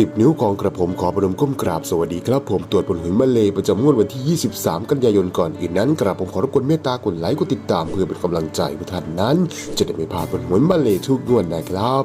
10 นิ้วของกระผมขอประดมก้มกราบสวัสดีครับ ผมตรวจผลหวยมาเลยประจำงวดวันที่ 23 กันยายนก่อนอื่นนั้นกระผมขอรบกวนเมตตากดไลค์กดติดตามเพื่อเป็นกำลังใจเพื่อท่านนั้น จะได้ไม่พลาดผลหวยมาเลยทุกงวดนะครับ